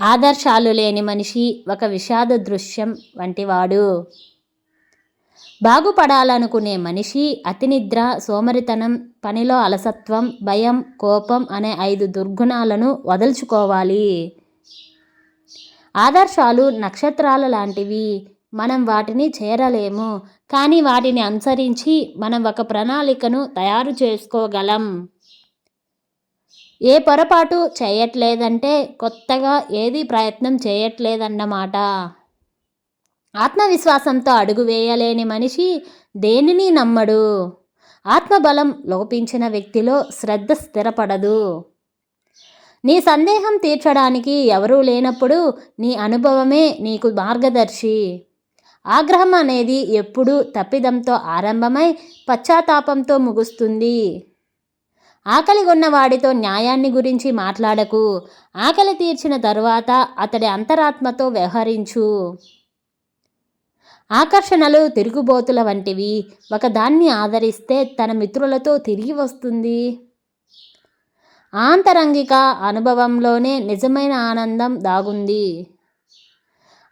ఆదర్శాలు లేని మనిషి ఒక విషాద దృశ్యం వంటివాడు. బాగుపడాలనుకునే మనిషి అతినిద్ర సోమరితనం పనిలో అలసత్వం భయం కోపం అనే ఐదు దుర్గుణాలను వదల్చుకోవాలి. ఆదర్శాలు నక్షత్రాల లాంటివి. మనం వాటిని చేరలేము కానీ వాటిని అనుసరించి మనం ఒక ప్రణాళికను తయారు చేసుకోగలం. ఏ పొరపాటు చేయట్లేదంటే కొత్తగా ఏది ప్రయత్నం చేయట్లేదన్నమాట. ఆత్మవిశ్వాసంతో అడుగు వేయలేని మనిషి దేనిని నమ్మడు. ఆత్మబలం లోపించిన వ్యక్తిలో శ్రద్ధ స్థిరపడదు. నీ సందేహం తీర్చడానికి ఎవరూ లేనప్పుడు నీ అనుభవమే నీకు మార్గదర్శి. ఆగ్రహం అనేది ఎప్పుడూ తప్పిదంతో ఆరంభమై పశ్చాత్తాపంతో ముగుస్తుంది. ఆకలి ఉన్న వాడితో న్యాయాన్ని గురించి మాట్లాడకు. ఆకలి తీర్చిన తరువాత అతడి అంతరాత్మతో వ్యవహరించు. ఆకర్షణలు తిరుగుబోతుల వంటివి. ఒకదాన్ని ఆదరిస్తే తన మిత్రులతో తిరిగి వస్తుంది. ఆంతరంగిక అనుభవంలోనే నిజమైన ఆనందం దాగుంది.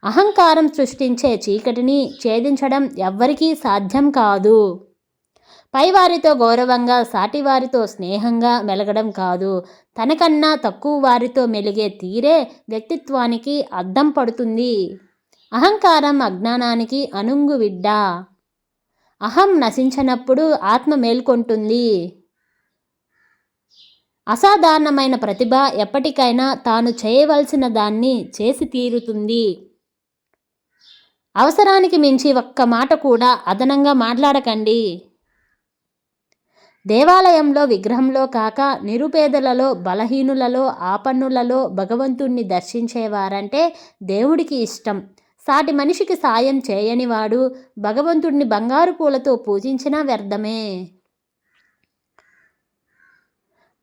అహంకారం సృష్టించే చీకటిని ఛేదించడం ఎవ్వరికీ సాధ్యం కాదు. పైవారితో గౌరవంగా సాటివారితో స్నేహంగా మెలగడం కాదు. తనకన్నా తక్కువ వారితో మెలిగే తీరే వ్యక్తిత్వానికి అద్దం పడుతుంది. అహంకారం అజ్ఞానానికి అనుంగు విడ్డ. అహం నశించినప్పుడు ఆత్మ మేల్కొంటుంది. అసాధారణమైన ప్రతిభ ఎప్పటికైనా తాను చేయవలసిన దాన్ని చేసి తీరుతుంది. అవసరానికి మించి ఒక్క మాట కూడా అదనంగా మాట్లాడకండి. దేవాలయంలో విగ్రహంలో కాక నిరుపేదలలో బలహీనులలో ఆపన్నులలో భగవంతుణ్ణి దర్శించేవారంటే దేవుడికి ఇష్టం. సాటి మనిషికి సాయం చేయనివాడు భగవంతుణ్ణి బంగారు పూలతో పూజించినా వ్యర్థమే.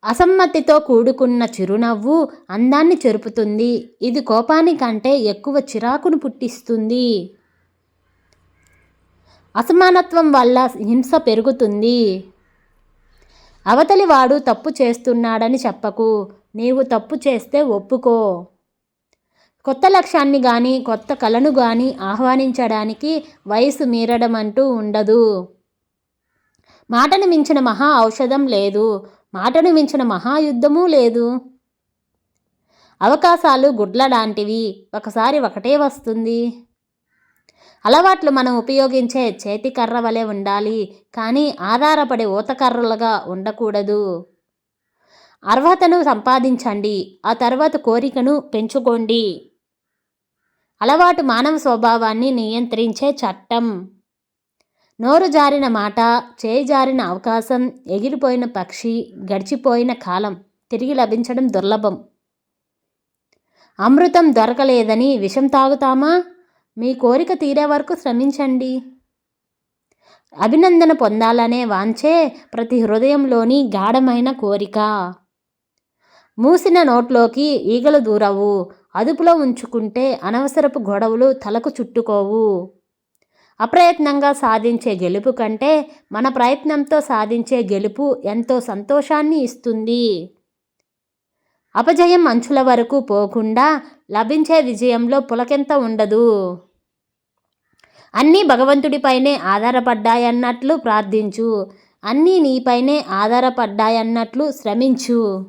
అసమ్మతితో కూడుకున్న చిరునవ్వు అందాన్ని చెరుపుతుంది. ఇది కోపానికంటే ఎక్కువ చిరాకును పుట్టిస్తుంది. అసమానత్వం వల్ల హింస పెరుగుతుంది. అవతలి వాడు తప్పు చేస్తున్నాడని చెప్పకు. నీవు తప్పు చేస్తే ఒప్పుకో. కొత్త లక్ష్యాన్ని కానీ కొత్త కళను కానీ ఆహ్వానించడానికి వయసు మీరడం అంటూ ఉండదు. మాటను మించిన మహా ఔషధం లేదు. మాటను మించిన మహాయుద్ధము లేదు. అవకాశాలు గుడ్ల లాంటివి. ఒకసారి ఒకటే వస్తుంది. అలవాట్లు మనం ఉపయోగించే చేతికర్ర వలె ఉండాలి కానీ ఆధారపడే ఊతకర్రలుగా ఉండకూడదు. అర్హతను సంపాదించండి ఆ తర్వాత కోరికను పెంచుకోండి. అలవాటు మానవ స్వభావాన్ని నియంత్రించే చట్టం. నోరు జారిన మాట చేయి జారిన అవకాశం ఎగిరిపోయిన పక్షి గడిచిపోయిన కాలం తిరిగి లభించడం దుర్లభం. అమృతం దొరకలేదని విషం తాగుతామా? మీ కోరిక తీరే వరకు శ్రమించండి. అభినందన పొందాలనే వాంచే ప్రతి హృదయంలోని గాఢమైన కోరిక. మూసిన నోట్లోకి ఈగలు దూరవు. అదుపులో ఉంచుకుంటే అనవసరపు గొడవలు తలకు చుట్టుకోవు. అప్రయత్నంగా సాధించే గెలుపు కంటే మన ప్రయత్నంతో సాధించే గెలుపు ఎంతో సంతోషాన్ని ఇస్తుంది. అపజయం అంచుల వరకు పోకుండా లభించే విజయంలో పులకెంత ఉండదు. అన్నీ భగవంతుడిపైనే ఆధారపడ్డాయన్నట్లు ప్రార్థించు. అన్నీ నీపైనే ఆధారపడ్డాయన్నట్లు శ్రమించు.